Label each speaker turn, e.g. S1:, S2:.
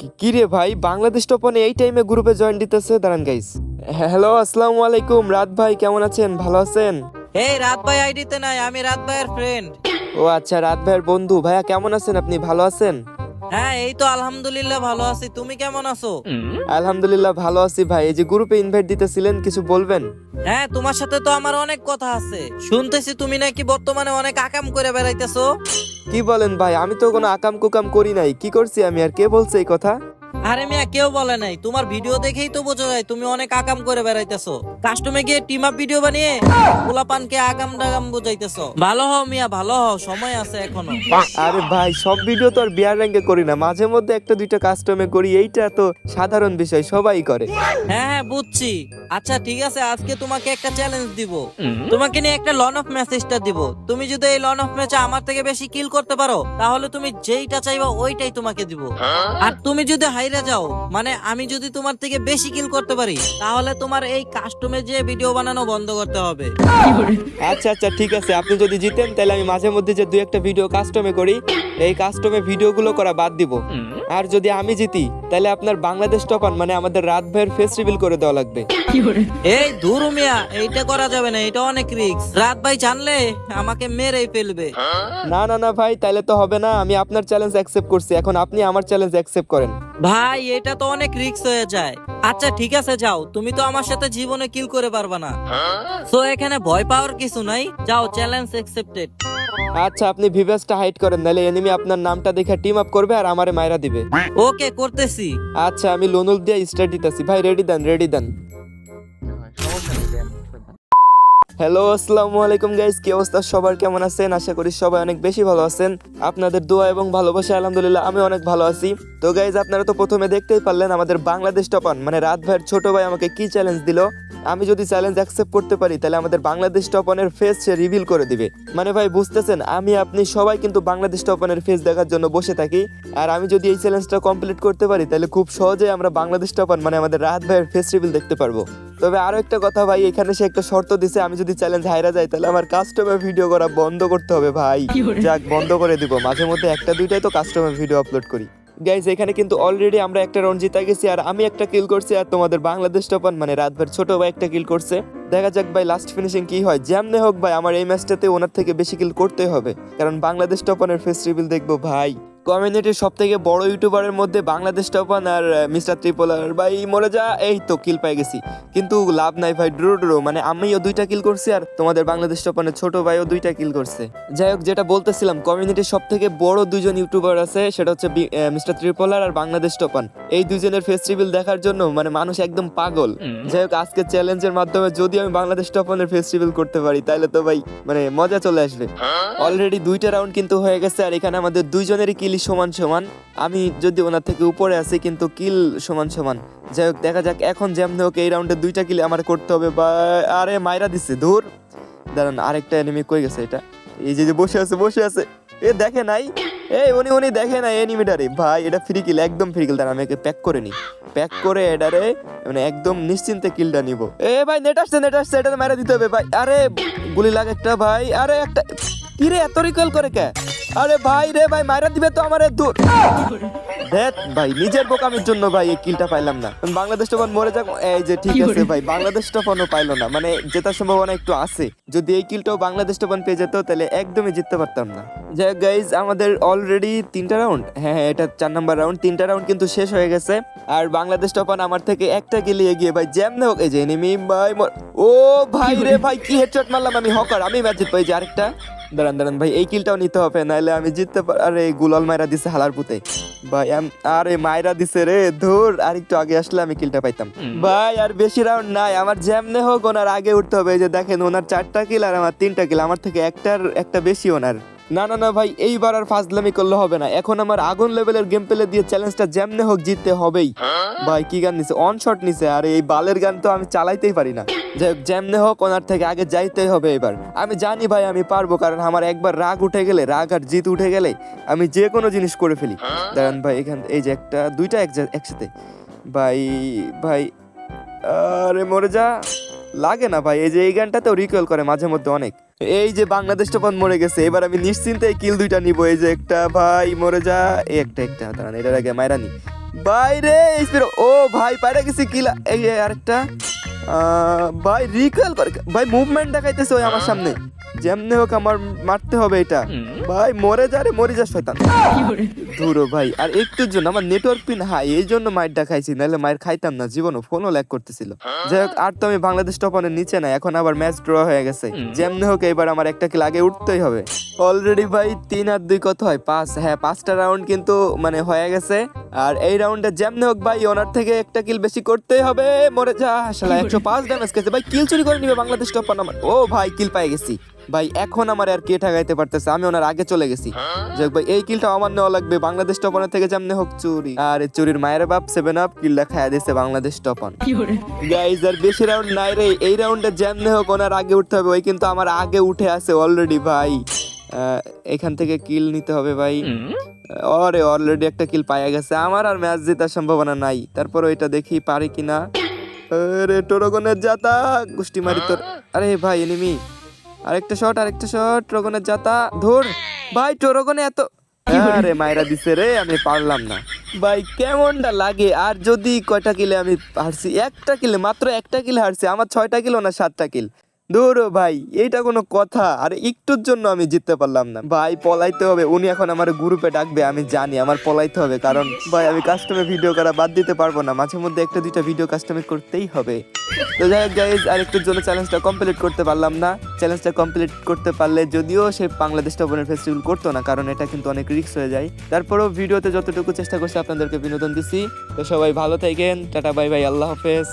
S1: কি- কি ভাই? বাংলাদেশ টপনে এই টাইমে গ্রুপে জয়েন দিতেছে। দাঁড়ান গাইস হ্যালো আসসালামু আলাইকুম। রাত ভাই কেমন আছেন? ভালো আছেন?
S2: এই রাত ভাই আইডিতে নাই। আমি রাত ভাইয়ের ফ্রেন্ড
S1: ও আচ্ছা রাত ভাইয়ের বন্ধু। ভাইয়া কেমন আছেন? আপনি ভালো আছেন?
S2: হ্যাঁ এই তো আলহামদুলিল্লাহ ভালো আছি। তুমি কেমন আছো?
S1: আলহামদুলিল্লাহ ভালো আছি ভাই। এই যে গ্রুপে ইনভাইট দিতেছিলেন কিছু বলবেন?
S2: হ্যাঁ তোমার সাথে তো আমার অনেক কথা আছে। শুনতেছি তুমি নাকি বর্তমানে অনেক আকাম করে বেড়াইতেছো।
S1: কি বলেন ভাই? আমি তো কোনো আকাম কুকাম করি নাই। কি করছি আমি? আর কে বলছে এই কথা?
S2: আরে মিয়া কেউ বলে নাই। তোমার ভিডিও দেখেই তো বোঝা যায় তুমি অনেক আকাম করে বেড়াইতেছো। কাস্টমে গিয়ে টিম আপ ভিডিও বানিয়ে পোলাপানকে আগাম ডাগাম বুঝাইতেছো। ভালো হও মিয়া ভালো হও সময় আছে এখনও।
S1: আরে ভাই সব ভিডিও তো আর বিয়ার র্যাঙ্কে করি না। মাঝে মধ্যে একটা দুইটা কাস্টমে করি এইটা তো সাধারণ বিষয় সবাই করে।
S2: হ্যাঁ হ্যাঁ বুঝছি। আচ্ছা ঠিক আছে আজকে তোমাকে একটা চ্যালেঞ্জ দিব। তোমাকে নিয়ে একটা লন অফ মেসেজটা দিব। তুমি যদি এই লন অফ ম্যাচে আমার থেকে বেশি কিল করতে পারো তাহলে তুমি যেইটা চাইবা ওইটাই তোমাকে দিব। আর তুমি যদি হাইরা যাও। মানে আমি যদি তোমার থেকে বেশি কিল করতে পারি তাহলে তোমার এই কাস্টমে যে ভিডিও বানানো বন্ধ করতে হবে।
S1: আচ্ছা আচ্ছা ঠিক আছে। আপনি যদি জিতেন তাহলে আমি মাঝে মধ্যে যে দুই একটা ভিডিও কাস্টমে করি এই কাস্টমে ভিডিওগুলো করা বাদ দিব। আর যদি আমি জিতি তাহলে আপনার বাংলাদেশ টপান মানে আমাদের রাত ভাইয়ের ফেস রিভিল করে দেওয়া লাগবে।
S2: এই ধুরু মিয়া এইটা করা যাবে না এটা অনেক রিস্ক রাত ভাই জানলে আমাকে মেরেই ফেলবে।
S1: না না না ভাই তাহলে তো হবে না। আমি আপনার চ্যালেঞ্জ অ্যাকসেপ্ট করছি। এখন আপনি আমার চ্যালেঞ্জ অ্যাকসেপ্ট করেন।
S2: ভাই এটা তো অনেক রিস্ক হয়ে যায়। আচ্ছা ঠিক আছে যাও। তুমি তো আমার সাথে জীবনে কিল করে পারবা না। তো এখানে ভয় পাওয়ার কিছু নাই। যাও চ্যালেঞ্জ অ্যাকসেপ্টেড
S1: আচ্ছা আপনি ভিভেসটা হাইড করেন নাহলে এনিমি আপনার নামটা দেখে টিম আপ করবে আর আমারে মাইরা দিবে।
S2: ওকে করতেছি।
S1: আচ্ছা আমি লোনুল দিয়ে স্টার্ট দিতেছি। ভাই রেডি দেন রেডি দেন। হ্যালো আসসালামু আলাইকুম গাইস কি অবস্থা? সবার কেমন আছেন? আশা করি সবাই অনেক বেশি ভালো আছেন। আপনাদের দোয়া এবং ভালোবাসা আলহামদুলিল্লাহ আমি অনেক ভালো আছি। তো গাইজ আপনারা তো প্রথমে দেখতেই পারলেন আমাদের বাংলাদেশ টপান মানে রাত ভাইয়ের ছোট ভাই আমাকে কি চ্যালেঞ্জ দিল? আমি যদি চ্যালেঞ্জ অ্যাকসেপ্ট করতে পারি, তাহলে আমাদের বাংলাদেশ টপানের ফেস সে রিভিল করে দিবে। মানে ভাই, বুঝতেছেন? আমি, আপনি সবাই কিন্তু বাংলাদেশ টপানের ফেস দেখার জন্য বসে থাকি। আর আমি যদি এই চ্যালেঞ্জটা কমপ্লিট করতে পারি, তাহলে খুব সহজে আমরা বাংলাদেশ টপান মানে আমাদের রাত ভাইয়ের ফেস রিভিল দেখতে পারব। তবে আরও একটা কথা ভাই এখানে সে একটা শর্ত দিছে আমি যদি চ্যালেঞ্জ হাইরা যাই তাহলে আমার কাস্টমার ভিডিও করা বন্ধ করতে হবে ভাই। যাক বন্ধ করে দিব। মাঝে মধ্যে একটা দুইটাই তো কাস্টমার ভিডিও আপলোড করি। গাইজ এখানে কিন্তু অলরেডি আমরা একটা রাউন্ড জিতে গেছি আর আমি একটা কিল করছি আর তোমাদের বাংলাদেশ টপান মানে রাতভর ছোট ভাই একটা কিল করছে। দেখা যাক ভাই লাস্ট ফিনিশিং কি হয়। যেমনে হোক ভাই আমার এই ম্যাচটাতে ওনার থেকে বেশি কিল করতে হবে। কারণ বাংলাদেশ টপানের ফেস রিভিল দেখব ভাই। কমিউনিটির সব থেকে বড় ইউটিউবারের মধ্যে বাংলাদেশ টপান আর মিস্টার ত্রিপোলার ভাই মরে যা এই তো কিল পেয়ে গেছি। কিন্তু লাভ নাই ভাই ড্রো ড্রো মানে আমিও দুইটা কিল করছি আর তোমাদের বাংলাদেশ টপানের ছোট ভাইও দুইটা কিল করছে। যাই হোক যেটা বলতেছিলাম কমিউনিটির সব থেকে বড় দুজন ইউটিউবার আছে সেটা হচ্ছে মিস্টার ত্রিপোলার আর বাংলাদেশ টপান এই দুজনের ফেস রিভিল দেখার জন্য মানে মানুষ একদম পাগল। যাই হোক আজকে চ্যালেঞ্জের মাধ্যমে যদি আমি বাংলাদেশ টপানের ফেস রিভিল করতে পারি তাহলে তো ভাই মানে মজা চলে আসবে। অলরেডি দুইটা রাউন্ড কিন্তু হয়ে গেছে আর এখানে আমাদের দুইজনেরই কিল সমান সমান। আমি যদি ওনার থেকে উপরে আছি কিন্তু কিল সমান সমান। যাই হোক, দেখা যাক এখন যেমন হোক, এই রাউন্ডে দুইটা কিল আমার করতে হবে বা, আরে, মাইরা দিচ্ছে ধুর। দাঁড়ান, আরেকটা এনিমি কই গেছে এটা? এই যে বসে আছে বসে আছে। এ, দেখে নাই? এই, উনি উনি দেখে নাই এনিমিটারে ভাই, এটা ফ্রি কিল একদম ফ্রি কিল দাঁড়া আমি একে প্যাক করে নি প্যাক করে এটারে মানে একদম নিশ্চিন্তে কিলটা নিব। এ, ভাই নেট আসছে নেট আসছে এটা মারা দিতে হবে, ভাই। আরে, গুলি লাগে একটা ভাই। আরে, একটা, কি রে, এত রিকল করে কে? আরে ভাই রে ভাই মাইরা দিবে তো আমারে দূর। দেখ ভাই নিজের বোকামির জন্য ভাই এই কিলটা পাইলাম না। বাংলাদেশ তখন মরে যাক এই যে ঠিক আছে ভাই বাংলাদেশ তখনও পাইলো না। মানে জেতার সম্ভাবনা একটু আছে। যদি এই কিলটাও বাংলাদেশ তখন পেয়ে যেত তাহলে একদমই জিততে পারতাম না। যাই গাইজ আমাদের অলরেডি তিনটা রাউন্ড হ্যাঁ হ্যাঁ এটা চার নাম্বার রাউন্ড তিনটা রাউন্ড কিন্তু শেষ হয়ে গেছে। আর বাংলাদেশ টপান আমার থেকে একটা গেলে এগিয়ে ভাই যেমনে হোক এই যে এনিমি ভাই ও ভাই রে ভাই কি হেডশট মারলাম আমি হকার আমি ম্যাচ জিতবো এই যে আরেকটা। দাঁড়ান দাঁড়ান ভাই এই কিলটাও নিতে হবে নাহলে আমি জিততে পার আরে গুলাল মাইরা দিছে হালার পুতে। ভাই আরে মাইরা দিছে রে ধুর আর একটু আগে আসলে আমি কিলটা পাইতাম। ভাই আর বেশি রাউন্ড নাই আমার যেমনে হোক ওনার আগে উঠতে হবে এই যে দেখেন ওনার চারটা কিল আর আমার তিনটা কিল আমার থেকে একটার একটা বেশি ওনার। না না না, ভাই, এইবার আর ফাজলামি করলে হবে না। এখন আমার আগুন লেভেলের গেম প্লে দিয়ে চ্যালেঞ্জটা যেমনে হোক জিততে হবেই। ভাই, কি গান নিছে? অন শট নিছে। আর, এই বালের গান তো আমি চালাইতেই পারি না। যাই হোক যেমনে হোক ওনার থেকে আগে যাইতেই হবে এবার। আমি জানি ভাই, আমি পারব, কারণ আমার একবার রাগ উঠে গেলে, রাগ আর জিত উঠে গেলে আমি যে কোনো জিনিস করে ফেলি। দাঁড়ান ভাই, এখান এই যে একটা, দুইটা এক একসাথে। ভাই ভাই, আরে মরে যা। লাগে না ভাই, এই যে এই গানটাতেও রিকয়েল করে মাঝে মধ্যে অনেক। এই যে বাংলাদেশ টপান মরে গেছে, এবার আমি নিশ্চিন্তে কিল দুইটা নিব। এই যে একটা ভাই মরে যা একটা একটা, দাঁড়ান, এটার আগে মাইরানি বাইরে ও ভাই পারে গেছি কিল এই আরেকটা। ভাই রিকল ভাই মুভমেন্ট দেখাইতেছে ওই আমার সামনে। যেমনি হোক আমার মারতে হবে এটা। ভাই মরে যা রে মরে যা শয়তান। ধুরো ভাই আর একটুর জন্য আমার নেটওয়ার্ক পিন হাই এই জন্য মাইরটা খাইছি নাহলে মায়ের খাইতাম না জীবনও ফোনও ল্যাক করতেছিল। যাই হোক আর তো আমি বাংলাদেশ টপনের নিচে না এখন আবার ম্যাচ ড্র হয়ে গেছে। যেমনি হোক এবার আমার একটা কিল আগে উঠতেই হবে। অলরেডি ভাই তিন আর দুই কত হয়? পাঁচ হ্যাঁ পাঁচটা রাউন্ড কিন্তু মানে হয়ে গেছে। আর এই রাউন্ডে যেমনি হোক ভাই ওনার থেকে একটা কিল বেশি করতেই হবে মরে যা শালা একশো পাঁচ ড্যামেজ খেয়েছে। ভাই কিল চুরি করে নিবে বাংলাদেশ টপন আমার। ও ভাই কিল পাই গেছি। ভাই এখন আমার আর কে ঠেকাইতে পারতেছে? আমি ওনার আগে চলে গেছি। যাক ভাই এই কিলটা আমার নেওয়া লাগবে। বাংলাদেশ টপনের থেকে যেমনি হোক চুরি। আর চুরির মায়ের বাপ সেভেন আপ কিলটা খাইয়া দিছে বাংলাদেশ টপন গাইজ আর বেশি রাউন্ড নাই রে। এই রাউন্ডে যেমনি হোক ওনার আগে উঠতে হবে। ওই কিন্তু আমার আগে উঠে আছে অলরেডি ভাই। আহ, এখান থেকে কিল নিতে হবে ভাই। অরে অলরেডি একটা কিল পাইয়া গেছে। আমার আর ম্যাচ জেতার সম্ভাবনা নাই। তারপর ওইটা দেখি পারি কিনা। আরে টোরগনের জাতা গুষ্টি মারি তোর। আরে ভাই এনিমি আরেকটা শট আরেকটা শট রোগনের জাতা ধর। ভাই টোরগনে এত আরে মাইরা দিছে রে আমি পারলাম না। ভাই কেমনটা লাগে? আর যদি কয়টা কিলে আমি হারছি? একটা কিলে মাত্র একটা কিলে হারছি আমার ছয়টা কিলো না সাতটা কিল। দূর ভাই, এইটা কোনো কথা। আর একটুর জন্য আমি জিততে পারলাম না। ভাই, পলাইতে হবে। উনি এখন আমার গ্রুপে ডাকবে, আমি জানি, আমার পলাইতে হবে। কারণ, ভাই, আমি কাস্টমে ভিডিও করা বাদ দিতে পারব না। মাঝে মধ্যে একটা দুইটা ভিডিও কাস্টমে করতেই হবে। তো যাই হোক গাইজ আরেকটুর জন্য চ্যালেঞ্জটা কমপ্লিট করতে পারলাম না। চ্যালেঞ্জটা কমপ্লিট করতে পারলে যদিও সে বাংলাদেশ টপনের ফেস্টিভ্যাল করতো না, কারণ এটা কিন্তু অনেক রিস্ক হয়ে যায়। তারপরেও ভিডিওতে যতটুকু চেষ্টা করছি, আপনাদেরকে বিনোদন দিছি। তো সবাই ভালো থাকেন। টাটা বাই বাই আল্লাহ হাফেজ।